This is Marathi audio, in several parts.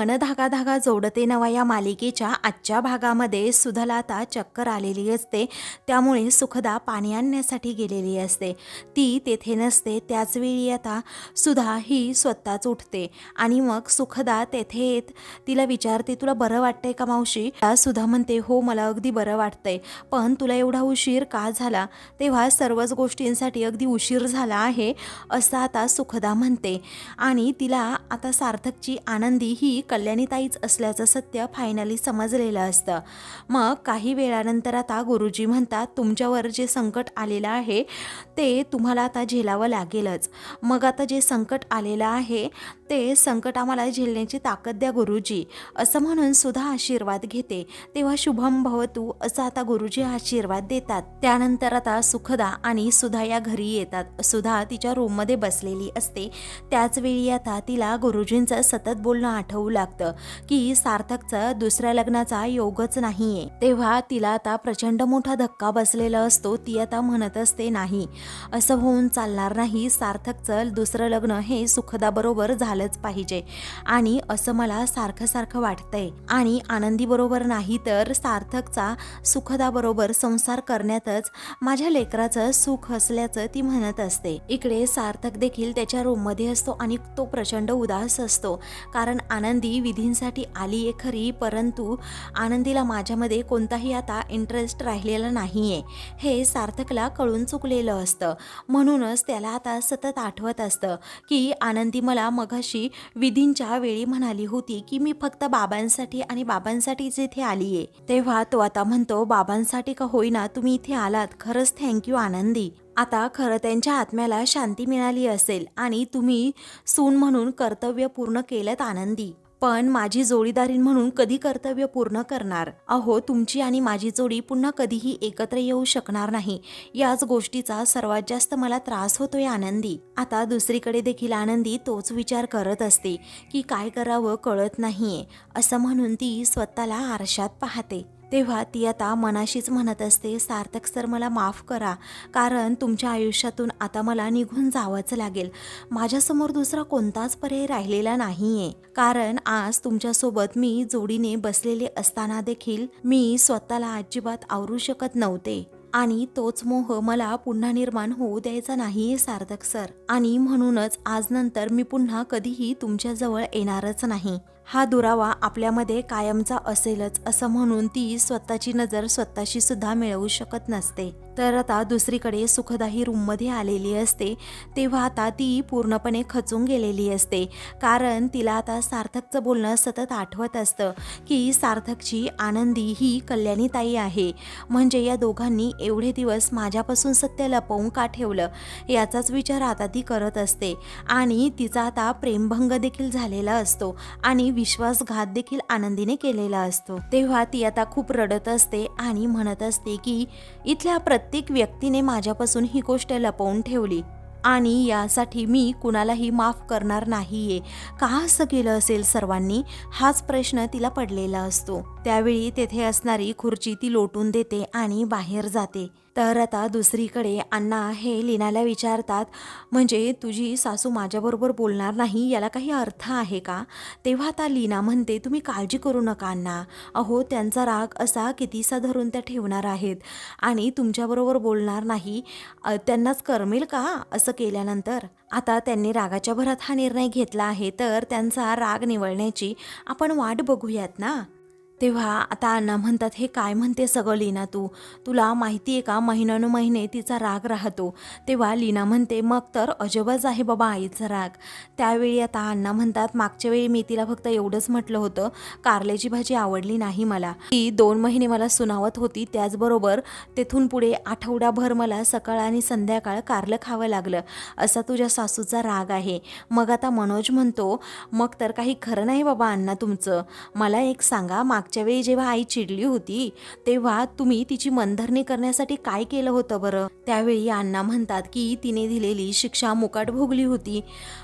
मन धागा धागा जोडते नवा या मालिकेच्या आजच्या भागामध्ये सुधाला आता चक्कर आलेली असते. त्यामुळे सुखदा पाणी आणण्यासाठी गेलेली असते. ती तेथे नसते त्याचवेळी आता सुधा ही स्वतःच उठते. आणि मग सुखदा तेथे येत तिला विचारते तुला बरं वाटतंय का मावशी? सुधा म्हणते हो मला अगदी बरं वाटतंय. पण तुला एवढा उशीर का झाला? तेव्हा सर्वच गोष्टींसाठी अगदी उशीर झाला आहे असं आता सुखदा म्हणते. आणि तिला आता सार्थकची आनंदी ही कल्याणीताईच असल्याचं सत्य फायनली समजलेलं असतं. मग काही वेळानंतर आता गुरुजी म्हणतात तुमच्यावर जे संकट आलेलं आहे ते तुम्हाला आता झेलावं लागेलच. मग आता जे संकट आलेलं आहे ते संकट आम्हाला झेलण्याची ताकद द्या गुरुजी. असं म्हणून सुद्धा आशीर्वाद घेते. तेव्हा शुभम भवतू असं आता गुरुजी आशीर्वाद देतात. त्यानंतर आता सुखदा आणि सुधा या घरी येतात. सुधा तिच्या रूममध्ये बसलेली असते. त्याचवेळी आता तिला गुरुजींचं सतत बोलणं आठवू लागतं की सार्थकचं दुसऱ्या लग्नाचा योगच नाहीये. तेव्हा तिला आता प्रचंड मोठा धक्का बसलेला असतो. ती आता म्हणत असते नाही. असं होऊन चालणार नाही. सार्थकचं दुसरं लग्न हे सुखदाबरोबर झालं झालंच पाहिजे. आणि असं मला सारखं सारखं वाटतंय. आणि आनंदी बरोबर नाही तर सार्थकचा सुखदाबरोबर संसार करण्यातच माझ्या लेकराचं सुख असल्याचं ती म्हणत असते. इकडे सार्थक देखील त्याच्या रूममध्ये असतो आणि तो प्रचंड उदास असतो. कारण आनंदी विधींसाठी आली आहे खरी परंतु आनंदीला माझ्यामध्ये कोणताही आता इंटरेस्ट राहिलेला नाहीये. हे सार्थकला कळून चुकलेलं असतं. म्हणूनच त्याला आता सतत आठवत असतं की आनंदी मला मघाशी विधींच्या वेळी म्हणाली होती की मी फक्त बाबांसाठी आणि बाबांसाठीच इथे आली आहे तेव्हा तो आता म्हणतो बाबांसाठी का होईना तुम्ही इथे आलात. खरंच थँक्यू आनंदी. आता खरं त्यांच्या आत्म्याला शांती मिळाली असेल आणि तुम्ही सून म्हणून कर्तव्य पूर्ण केलं आनंदी. पण माझी जोडीदारीन म्हणून कधी कर्तव्य पूर्ण करणार? अहो तुमची आणि माझी जोडी पुन्हा कधीही एकत्र येऊ शकणार नाही. याच गोष्टीचा सर्वात जास्त मला त्रास होतोय आनंदी. आता दुसरीकडे देखील आनंदी तोच विचार करत असते की काय करावं कळत नाहीये असं म्हणून ती स्वतःला आरशात पाहते. तेव्हा ती आता मनाशीच म्हणत असते सार्थक सर मला माफ करा. कारण तुमच्या आयुष्यातून आता मला निघून जावंच लागेल. माझ्यासमोर दुसरा कोणताच पर्याय राहिलेला नाहीये. कारण आज तुमच्यासोबत मी जोडीने बसलेले असताना देखील मी स्वतःला अजिबात आवरू शकत नव्हते. आणि तोच मोह मला पुन्हा निर्माण होऊ द्यायचा नाहीये सार्थक सर. आणि म्हणूनच आज नंतर मी पुन्हा कधीही तुमच्याजवळ येणारच नाही. हा दुरावा आपल्यामध्ये कायमचा असेलच असं म्हणून ती स्वतःची नजर स्वतःशी सुद्धा मिळवू शकत नसते. तर आता दुसरीकडे सुखदाही रूममध्ये आलेली असते तेव्हा आता ती पूर्णपणे खचून गेलेली असते. कारण तिला आता सार्थकचं बोलणं सतत आठवत असतं की सार्थकची आनंदी ही कल्याणीताई आहे. म्हणजे या दोघांनी एवढे दिवस माझ्यापासून सत्य लपवून का ठेवलं? याचाच विचार आता ती करत असते. आणि तिचा आता प्रेमभंग देखील झालेला असतो आणि विश्वासघात देखील आनंदीने केलेला असतो. तेव्हा ती आता खूप रडत असते आणि म्हणत असते की इथल्या प्रत्येक व्यक्तीने माझ्यापासून ही गोष्ट लपवून ठेवली. आणि यासाठी मी कुणालाही माफ करणार नाहीये. का असं केलं असेल सर्वांनी? हाच प्रश्न तिला पडलेला असतो. त्यावेळी तेथे असणारी खुर्ची ती लोटून देते आणि बाहेर जाते. तर आता दुसरीकडे अण्णा हे लीनाला विचारतात म्हणजे तुझी सासू माझ्याबरोबर बोलणार नाही याला काही अर्थ आहे का? तेव्हा आता लीना म्हणते तुम्ही काळजी करू नका अण्णा. अहो त्यांचा राग असा कितीसा धरून त्या ठेवणार आहेत आणि तुमच्याबरोबर बोलणार नाही. त्यांनाच करमेल का? असं केल्यानंतर आता त्यांनी रागाच्या भरात हा निर्णय घेतला आहे तर त्यांचा राग निवळण्याची आपण वाट बघूयात ना. तेव्हा आता अण्णा म्हणतात हे काय म्हणते सगळं लीना तू? तुला माहिती आहे का महिन्यानुमहिने तिचा राग राहतो. तेव्हा लीना म्हणते मग तर अजबच आहे बाबा आईचा राग. त्यावेळी आता अण्णा म्हणतात मागच्या वेळी मी तिला फक्त एवढंच म्हटलं होतं कारल्याची भाजी आवडली नाही मला. ती दोन महिने मला सुनावत होती त्याचबरोबर तेथून पुढे आठवड्याभर मला सकाळ आणि संध्याकाळ कारलं खावं लागलं. असा तुझ्या सासूचा राग आहे. मग आता मनोज म्हणतो मग तर काही खरं नाही बाबा अण्णा तुमचं. मला एक सांगा माग मागच्या वेळी जेव्हा आई चिडली होती तेव्हा तुम्ही तिची मनधरणी करण्यासाठी काय केलं होतं बरं? त्यावेळी अण्णा म्हणतात की तिने दिलेली शिक्षा मुकाट भोगली होती.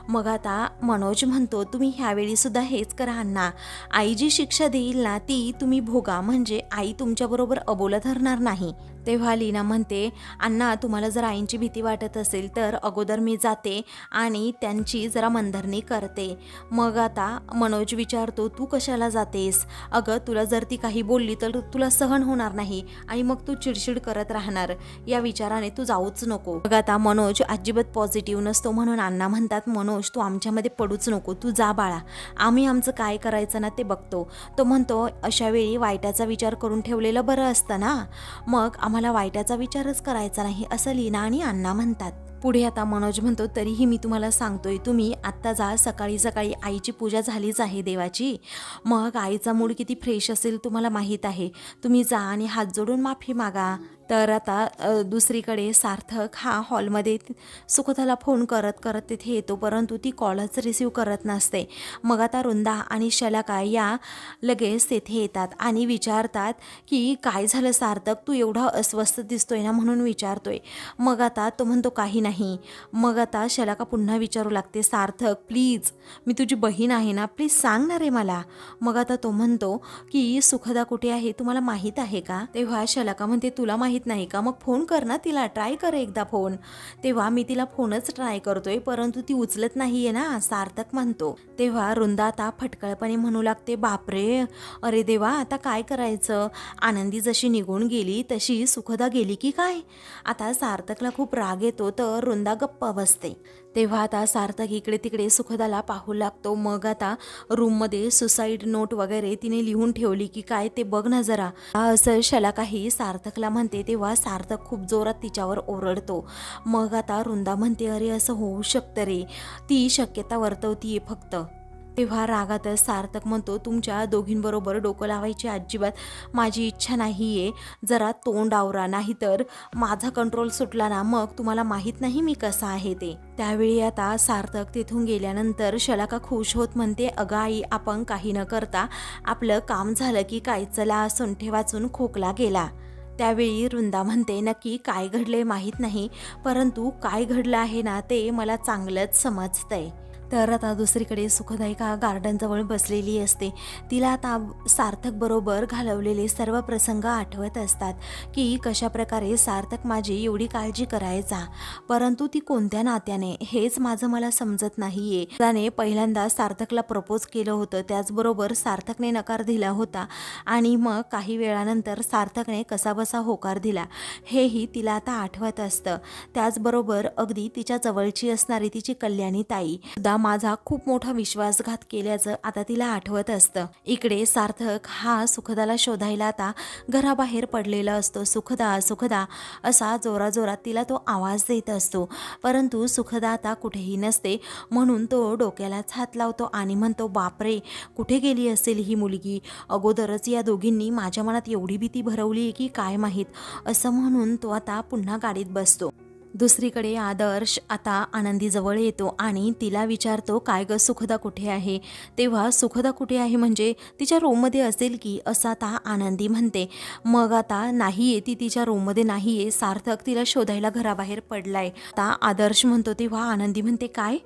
मग आता मनोज म्हणतो तुम्ही ह्यावेळी सुद्धा हेच करा अण्णा. आई जी शिक्षा देईल ना ती तुम्ही भोगा. म्हणजे आई तुमच्याबरोबर अबोला धरणार नाही. तेव्हा लीना म्हणते अण्णा तुम्हाला जर आईंची भीती वाटत असेल तर अगोदर मी जाते आणि त्यांची जरा मनधरणी करते. मग आता मनोज विचारतो तू कशाला जातेस? अगं तुला जर ती काही बोलली तर तुला सहन होणार नाही आणि मग तू चिडचिड करत राहणार. या विचाराने तू जाऊच नको. मग आता मनोज अजिबात पॉझिटिव्ह नसतो म्हणून अण्णा म्हणतात मनोज तू आमच्यामध्ये पडूच नको. तू जा बाळा. आम्ही आमचं काय करायचं ना ते बघतो. तो म्हणतो अशा वेळी वाईटाचा विचार करून ठेवलेलं बरं असतं ना? मग आम्हाला वाईटाचा विचारच करायचा नाही असं लीना आणि अण्णा म्हणतात. पुढे आता मनोज म्हणतो तरीही मी तुम्हाला सांगतोय तुम्ही आत्ता जा सकाळी सकाळी आईची पूजा झालीच आहे देवाची. मग आईचा मूड किती फ्रेश असेल तुम्हाला माहीत आहे. तुम्ही जा आणि हात जोडून माफी मागा. तर आता दुसरीकडे सार्थक हा हॉलमध्ये सुखताला फोन करत करत तिथे येतो परंतु ती कॉलच रिसीव करत नसते. मग आता रुंदा आणि शलाका या लगेच तेथे येतात आणि विचारतात की काय झालं सार्थक? तू एवढा अस्वस्थ दिसतोय ना? म्हणून विचारतोय. मग आता तो म्हणतो काही नाही. मग आता शलाका पुन्हा विचारू लागते सार्थक प्लीज मी तुझी बहीण आहे ना प्लीज सांग ना रे मला. मग आता तो म्हणतो की सुखदा कुठे आहे? तुम्हाला माहीत आहे का? तेव्हा शलाका म्हणते तुला माहीत नाही का? मग फोन कर ना तिला ट्राय कर एकदा फोन तेव्हा मी तिला फोनच ट्राय करतोय परंतु ती उचलत नाहीये ना सार्थक म्हणतो. तेव्हा रुंदा आता फटकळपणे म्हणू लागते बापरे! अरे देवा आता काय करायचं? आनंदी जशी निघून गेली तशी सुखदा गेली की काय? आता सार्थकला खूप राग येतो तर रुंदा गप्प बसते. तेव्हा आता सार्थक इकडे तिकडे सुखदाला पाहू लागतो. मग आता रूममध्ये सुसाईड नोट वगैरे तिने लिहून ठेवली की काय ते बघ ना जरा. असं शलाकाही सार्थकला म्हणते तेव्हा सार्थक खूप जोरात तिच्यावर ओरडतो. मग आता रुंदा म्हणते अरे असं होऊ शकतं रे. ती शक्यता वर्तवतीये फक्त. तेव्हा रागातच सार्थक म्हणतो तुमच्या दोघींबरोबर डोकं लावायची अजिबात माझी इच्छा नाही आहे जरा तोंड आवरा नाही तर माझा कंट्रोल सुटला ना मग तुम्हाला माहीत नाही मी कसा आहे ते. त्यावेळी आता सार्थक तिथून गेल्यानंतर शलाका खुश होत म्हणते अगं आई आपण काही न करता आपलं काम झालं की काय? चला सोंठे वाचून खोकला गेला. त्यावेळी वृंदा म्हणते नक्की काय घडले माहीत नाही परंतु काय घडलं आहे ना ते मला चांगलंच समजतंय. तर आता दुसरीकडे सुखदायिका गार्डनजवळ बसलेली असते. तिला आता सार्थक बरोबर घालवलेले सर्व प्रसंग आठवत असतात की कशा प्रकारे सार्थक माझी एवढी काळजी करायचा. परंतु ती कोणत्या नात्याने हेच माझं मला समजत नाहीये. त्याने पहिल्यांदा सार्थकला प्रपोज केलं होतं. त्याचबरोबर सार्थकने नकार दिला होता आणि मग काही वेळानंतर सार्थकने कसाबसा होकार दिला. हेही तिला आता आठवत असतं. त्याचबरोबर अगदी तिच्या जवळची असणारी तिची कल्याणी ताई. सुद्धा माझा खूप मोठा विश्वासघात केल्याचं आता तिला आठवत असतं. इकडे सार्थक हा सुखदाला शोधायला आता घराबाहेर पडलेला असतो. सुखदा सुखदा असा जोराजोरात तिला तो आवाज देत असतो. परंतु सुखदा आता कुठेही नसते म्हणून तो डोक्यालाच हात लावतो आणि म्हणतो बापरे कुठे गेली असेल ही मुलगी? अगोदरच या दोघींनी माझ्या मनात एवढी भीती भरवली की काय माहीत? असं म्हणून तो आता पुन्हा गाडीत बसतो. दुसरीकडे आदर्श आता आनंदीजवळ येतो आणि तिला विचारतो काय ग सुखदा कुठे आहे? तेव्हा सुखदा कुठे आहे म्हणजे तिच्या रूममध्ये असेल की असं आता आनंदी म्हणते. मग आता नाही आहे ती तिच्या रूममध्ये नाही आहे सार्थक तिला शोधायला घराबाहेर पडलाय. आता आदर्श म्हणतो तेव्हा आनंदी म्हणते काय?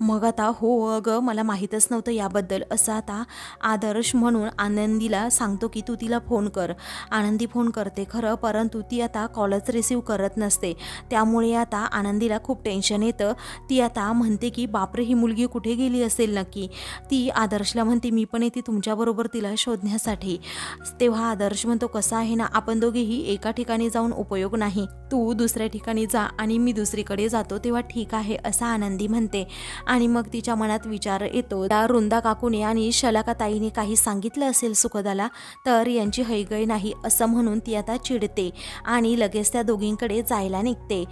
मग आता हो अगं मला माहीतच नव्हतं याबद्दल. असं आता आदर्श म्हणून आनंदीला सांगतो की तू तिला फोन कर. आनंदी फोन करते खरं परंतु ती आता कॉलच रिसीव करत नसते. त्यामुळे आता आनंदीला खूप टेन्शन येतं. ती आता म्हणते की बापरे ही मुलगी कुठे गेली असेल नक्की? ती आदर्शला म्हणते मी पण येते तुमच्याबरोबर तिला शोधण्यासाठी. तेव्हा आदर्श म्हणतो कसा आहे ना आपण दोघेही एका ठिकाणी जाऊन उपयोग नाही. तू दुसऱ्या ठिकाणी जा आणि मी दुसरीकडे जातो तेव्हा ठीक आहे असं आनंदी म्हणते. आणि मग तिच्या मनात विचार येतो. त्या रुंदा काकूने आणि शलाकाताईने काही सांगितलं असेल सुखदाला तर यांची हैगय नाही असं म्हणून ती आता चिडते आणि लगेच त्या दोघींकडे जायला निघते.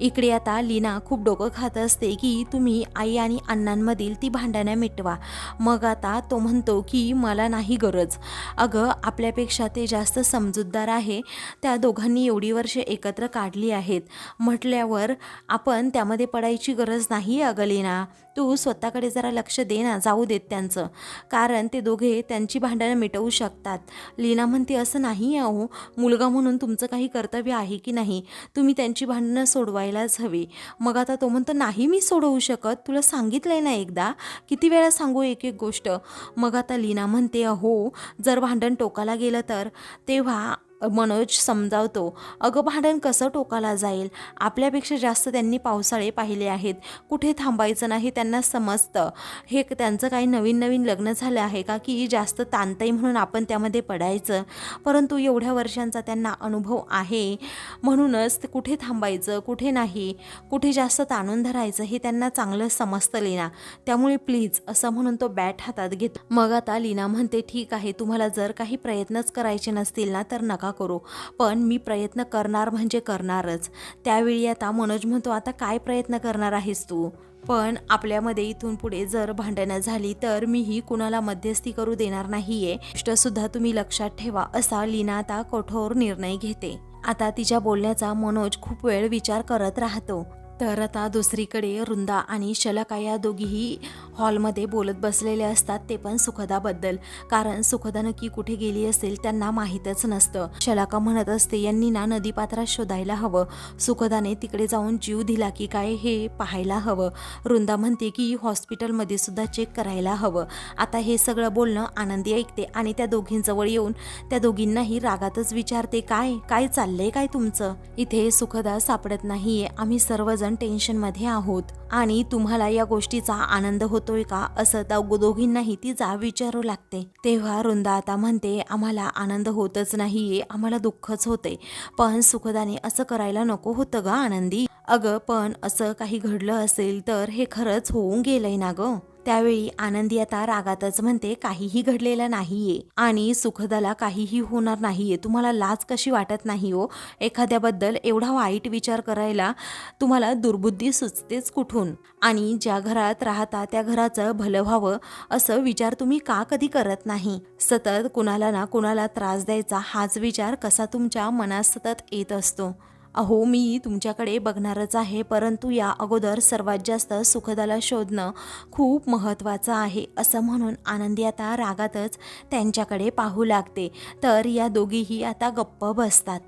इकडे आता लीना खूप डोकं खात असते की तुम्ही आई आणि अण्णांमधील ती भांडणं मिटवा. मग आता तो म्हणतो की मला नाही गरज. अगं आपल्यापेक्षा ते जास्त समजूतदार आहे. त्या दोघांनी एवढी वर्षे एकत्र काढली आहेत. म्हटल्यावर आपण त्यामध्ये पडायची गरज नाही आहे अगं लीना. तू स्वतःकडे जरा लक्ष दे ना जाऊ देत त्यांचं. कारण ते दोघे त्यांची भांडणं मिटवू शकतात. लीना म्हणते असं नाही अहो. मुलगा म्हणून तुमचं काही कर्तव्य आहे की नाही? तुम्ही त्यांची भांडणं सोडवायलाच हवी. मग आता तो म्हणतो नाही मी सोडवू शकत. तुला सांगितलं आहे ना एकदा. किती वेळा सांगू एक एक गोष्ट? मग आता लीना म्हणते अहो जर भांडण टोकाला गेलं तर? तेव्हा मनोज समजावतो अगं भांडण कसं टोकाला जाईल? आपल्यापेक्षा जास्त त्यांनी पावसाळे पाहिले आहेत. कुठे थांबायचं नाही त्यांना समजतं. हे त्यांचं काही नवीन नवीन लग्न झालं आहे का की जास्त ताणताई म्हणून आपण त्यामध्ये पडायचं? परंतु एवढ्या वर्षांचा त्यांना अनुभव आहे. म्हणूनच ते कुठे थांबायचं कुठे नाही? कुठे जास्त ताणून धरायचं हे त्यांना चांगलं समजतं लीना. त्यामुळे प्लीज असं म्हणून तो बॅट हातात घेत. मग आता लीना म्हणते ठीक आहे तुम्हाला जर काही प्रयत्नच करायचे नसतील ना तर नका करू. पण मी प्रयत्न करणार म्हणजे करणारच. त्यावेळी आता मनोज म्हणतो आता काय प्रयत्न करणार आहेस तू? पण आपल्यामध्ये इथून पुढे जर भांडणं झाली तर मीही कुणाला मध्यस्थी करू देणार नाहीये. गोष्टसुद्धा तुम्ही लक्षात ठेवा असा लीना आता कठोर निर्णय घेते. आता तिच्या बोलण्याचा मनोज खूप वेळ विचार करत राहतो. तर आता दुसरीकडे वृंदा आणि शलका या दोघीही हॉलमध्ये बोलत बसलेले असतात ते पण सुखदाबद्दल. कारण सुखदा नक्की कुठे गेली असेल त्यांना माहीतच नसतं. शलाका म्हणत असते यांनी ना नदीपात्रात शोधायला हवं. सुखदाने तिकडे जाऊन जीव दिला की काय हे पाहायला हवं. वृंदा म्हणते की हॉस्पिटलमध्ये सुद्धा चेक करायला हवं. आता हे सगळं बोलणं आनंदी ऐकते आणि त्या दोघींजवळ येऊन त्या दोघींनाही रागातच विचारते काय काय चाललंय काय तुमचं? इथे सुखदा सापडत नाहीये. आम्ही सर्वजण टेन्शनमध्ये आहोत. आणि तुम्हाला या गोष्टीचा आनंद होतोय का? असं त्या दोघींनाही तिचा विचारू लागते. तेव्हा रुंदा आता म्हणते आम्हाला आनंद होतच नाहीये आम्हाला दुःखच होते पण सुखदाने असं करायला नको होतं ग आनंदी. अगं पण असं काही घडलं असेल तर हे खरंच होऊन गेलंय ना ग. त्यावेळी आनंदी आता रागातच म्हणते काहीही घडलेलं नाहीये आणि सुखदाला काहीही होणार नाहीये. तुम्हाला लाज कशी वाटत नाही हो? एखाद्याबद्दल एवढा वाईट विचार करायला तुम्हाला दुर्बुद्धी सुचतेच कुठून? आणि ज्या घरात राहता त्या घराचं भलं व्हावं असं विचार तुम्ही का कधी करत नाही? सतत कुणाला ना कुणाला त्रास द्यायचा हाच विचार कसा तुमच्या मनात सतत येत असतो? अहो मी तुमच्याकडे बघणारच आहे परंतु या अगोदर सर्वात जास्त सुखदाला शोधणं खूप महत्त्वाचं आहे असं म्हणून आनंदी आता रागातच त्यांच्याकडे पाहू लागते. तर या दोघीही आता गप्प बसतात.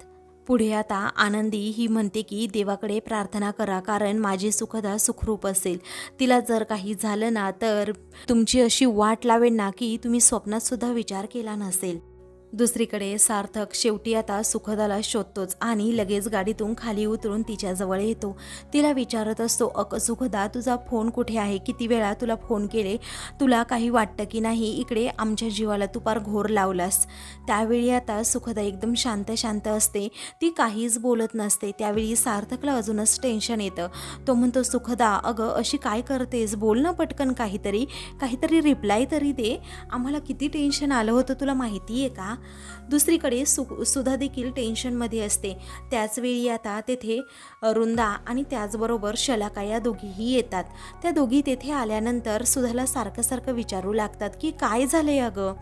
पुढे आता आनंदी ही म्हणते की देवाकडे प्रार्थना करा कारण माझी सुखदा सुखरूप असेल. तिला जर काही झालं ना तर तुमची अशी वाट लावेल ना की तुम्ही स्वप्नात सुद्धा विचार केला नसेल. दुसरीकडे सार्थक शेवटी आता सुखदाला शोधतोच आणि लगेच गाडीतून खाली उतरून तिच्याजवळ येतो. तिला विचारत असतो अक सुखदा तुझा फोन कुठे आहे? किती वेळा तुला फोन केले? तुला काही वाटतं की नाही? इकडे आमच्या जीवाला तू पार घोर लावलास. त्यावेळी आता सुखदा एकदम शांत शांत असते. ती काहीच बोलत नसते. त्यावेळी सार्थकला अजूनच टेन्शन येतं. तो म्हणतो सुखदा अगं अशी काय करतेस? बोल ना पटकन काहीतरी. काहीतरी रिप्लाय तरी दे. आम्हाला किती टेन्शन आलं होतं तुला माहिती आहे का? दुसरीकडे सु सुधा देखील टेन्शनमध्ये असते. त्याचवेळी आता तेथे रुंदा आणि त्याचबरोबर शलाका या दोघीही येतात. त्या दोघी तेथे आल्यानंतर सुधाला सारखं सारखं विचारू लागतात की काय झालंय अगं?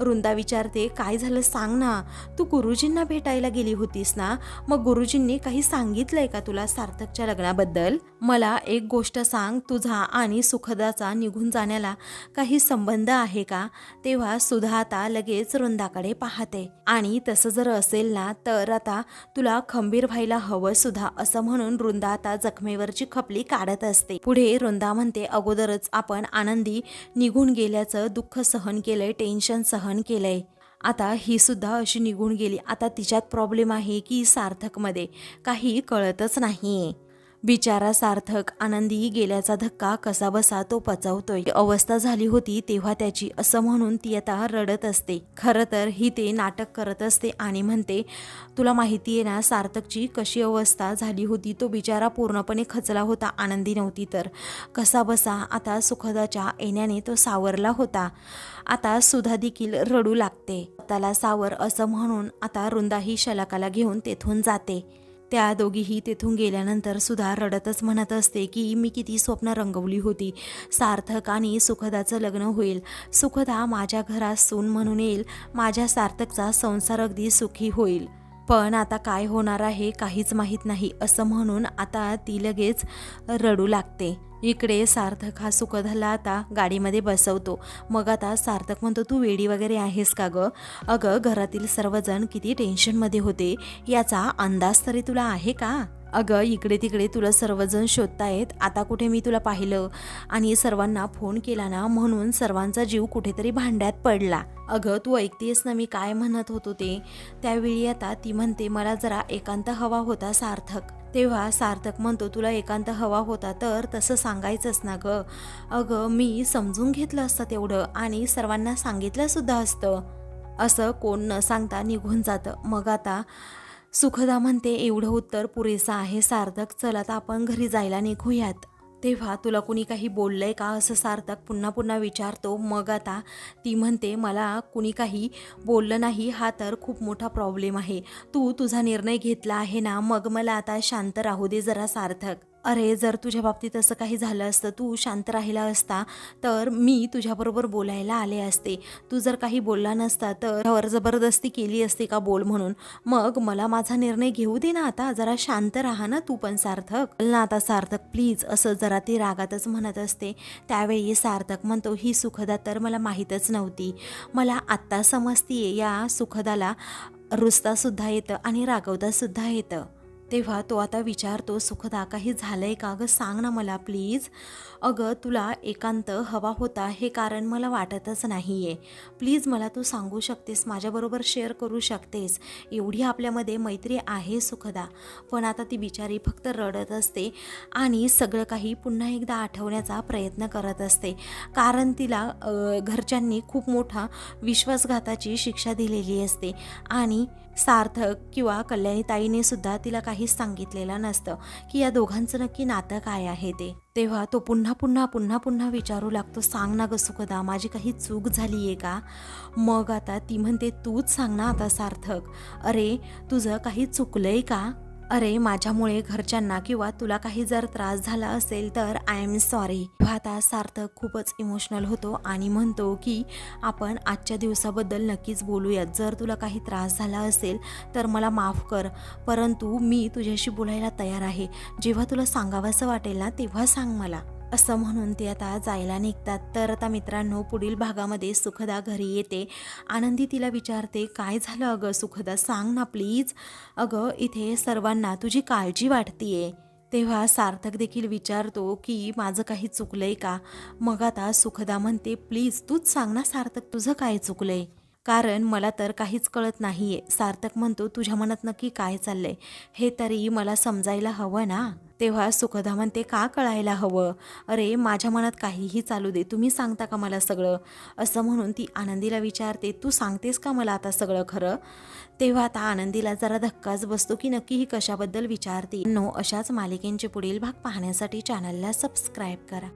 रुंदा विचारते काय झालं सांग ना. तू गुरुजींना भेटायला गेली होतीस ना? मग गुरुजींनी काही सांगितलंय का तुला सार्थकच्या लग्नाबद्दल? मला एक गोष्ट सांग तुझा आणि सुखदाचा निघून जाण्याला काही संबंध आहे का? तेव्हा सुधा आता लगेच रुंदाकडे पाहते. आणि तसं जर असेल ना तर आता तुला खंबीर व्हायला हवं सुद्धा असं म्हणून रुंदा आता जखमेवरची खपली काढत असते. पुढे रुंदा म्हणते अगोदरच आपण आनंदी निघून गेल्याचं दुःख सहन केलंय टेन्शन सहन केलंय. आता ही सुद्धा अशी निघून गेली. आता तिच्यात प्रॉब्लेम आहे की सार्थकमध्ये. काही कळतच नाहीये. बिचारा सार्थक आनंदी गेल्याचा धक्का कसा बसा तो पचवतोय. अवस्था झाली होती तेव्हा त्याची असं म्हणून ती आता रडत असते. खरं तर ही ते नाटक करत असते आणि म्हणते तुला माहिती आहे ना सार्थकची कशी अवस्था झाली होती? तो बिचारा पूर्णपणे खचला होता आनंदी नव्हती तर. कसा बसा? आता सुखदाच्या येण्याने तो सावरला होता. आता सुधा देखील रडू लागते. त्याला सावर असं म्हणून आता रुंदाही शलाकाला घेऊन तेथून जाते. त्या दोघीही तेथून गेल्यानंतर सुद्धा रडतच म्हणत असते की मी किती स्वप्न रंगवली होती. सार्थक आणि सुखदाचं लग्न होईल. सुखदा माझ्या घरात सून म्हणून येईल. माझ्या सार्थकचा संसार अगदी सुखी होईल. पण आता काय होणार आहे काहीच माहीत नाही असं म्हणून आता ती लगेच रडू लागते. इकडे सार्थक हा सुखधला आता गाडीमध्ये बसवतो. मग आता सार्थक म्हणतो तू वेडी वगैरे आहेस का गं? अगं घरातील सर्वजण किती टेन्शनमध्ये होते. याचा अंदाज तरी तुला आहे का? अगं इकडे तिकडे तुला सर्वजण शोधतायत. आता कुठे मी तुला पाहिलं? आणि सर्वांना फोन केला ना म्हणून सर्वांचा जीव कुठेतरी भांड्यात पडला. अगं तू ऐकतेस ना मी काय म्हणत होतो ते? त्यावेळी आता ती म्हणते मला जरा एकांत हवा होता सार्थक. तेव्हा सार्थक म्हणतो तुला एकांत हवा होता तर तसं सांगायचंच ना ग. अगं मी समजून घेतलं असतं तेवढं आणि सर्वांना सांगितलं सुद्धा असतं. असं कोण न सांगता निघून जातं. मग आता सुखदा म्हणते एवढं उत्तर पुरेसं आहे सार्थक. चल आपण घरी जायला निघूयात. तेव्हा तुला कुणी काही बोललंय का? असं सार्थक पुन्हा पुन्हा विचारतो. मग आता ती म्हणते मला कुणी काही बोललं नाही. हा तर खूप मोठा प्रॉब्लेम आहे. तू तुझा निर्णय घेतला आहे ना? मग मला आता शांत राहू दे जरा सार्थक. अरे जर तुझ्या बाबतीत असं काही झालं असतं तू शांत राहिला असता तर मी तुझ्याबरोबर बोलायला आले असते. तू जर काही बोलला नसता तर जबरदस्ती केली असती का बोल म्हणून? मग मला माझा निर्णय घेऊ दे ना आता जरा शांत राहा ना तू पण सार्थक. ना आता सार्थक प्लीज असं जरा ती रागातच म्हणत असते. त्यावेळी सार्थक म्हणतो ही सुखदा तर मला माहीतच नव्हती. मला आत्ता समजतीये या सुखदाला रुसतासुद्धा येतं आणि रागवतासुद्धा येतं. तेव्हा तो आता विचारतो सुखदा काही झालंय का अगं सांग ना मला प्लीज. अगं तुला एकांत हवा होता हे कारण मला वाटतच नाही आहे प्लीज मला तू सांगू शकतेस माझ्याबरोबर शेअर करू शकतेस. एवढी आपल्यामध्ये मैत्री आहे सुखदा. पण आता ती बिचारी फक्त रडत असते आणि सगळं काही पुन्हा एकदा आठवण्याचा प्रयत्न करत असते. कारण तिला घरच्यांनी खूप मोठा विश्वासघाताची शिक्षा दिलेली असते आणि सार्थक किंवा कल्याणीताईने सुद्धा तिला काहीच सांगितलेलं नसतं की या दोघांचं नक्की नातं काय आहे ते. तेव्हा तो पुन्हा पुन्हा पुन्हा पुन्हा विचारू लागतो सांग ना ग सुखदा माझी काही चूक झाली आहे का? मग आता ती म्हणते तूच सांग ना आता सार्थक. अरे तुझं काही चुकलं आहे का? अरे माझ्यामुळे घरच्यांना किंवा तुला काही जर त्रास झाला असेल तर आय एम सॉरी आता सार्थक खूपच इमोशनल होतो आणि म्हणतो की आपण आजच्या दिवसाबद्दल नक्कीच बोलूयात. जर तुला काही त्रास झाला असेल तर मला माफ कर. परंतु मी तुझ्याशी बोलायला तयार आहे. जेव्हा तुला सांगावंसं वाटेल ना तेव्हा सांग मला. असं म्हणून ते आता जायला निघतात. तर आता मित्रांनो पुढील भागामध्ये सुखदा घरी येते. आनंदी तिला विचारते काय झालं अगं? सुखदा सांग ना प्लीज. अगं इथे सर्वांना तुझी काळजी वाटतीये. तेव्हा सार्थक देखील विचारतो की माझं काही चुकलंय का? मग आता सुखदा म्हणते प्लीज तूच सांग ना सार्थक तुझं काय चुकलंय? कारण मला तर काहीच कळत नाहीये. सार्थक म्हणतो तुझ्या मनात नक्की काय चाललंय? हे तरी मला समजायला हवं ना? तेव्हा सुखदा म्हणते का कळायला हवं? अरे माझ्या मनात काहीही चालू दे तुम्ही सांगता का मला सगळं? असं म्हणून ती आनंदीला विचारते तू सांगतेस का मला आता सगळं खरं? तेव्हा आता आनंदीला जरा धक्काच बसतो की नक्की ही कशाबद्दल विचारते. नो अशाच मालिकेंचे पुढील भाग पाहण्यासाठी चॅनलला सबस्क्राईब करा.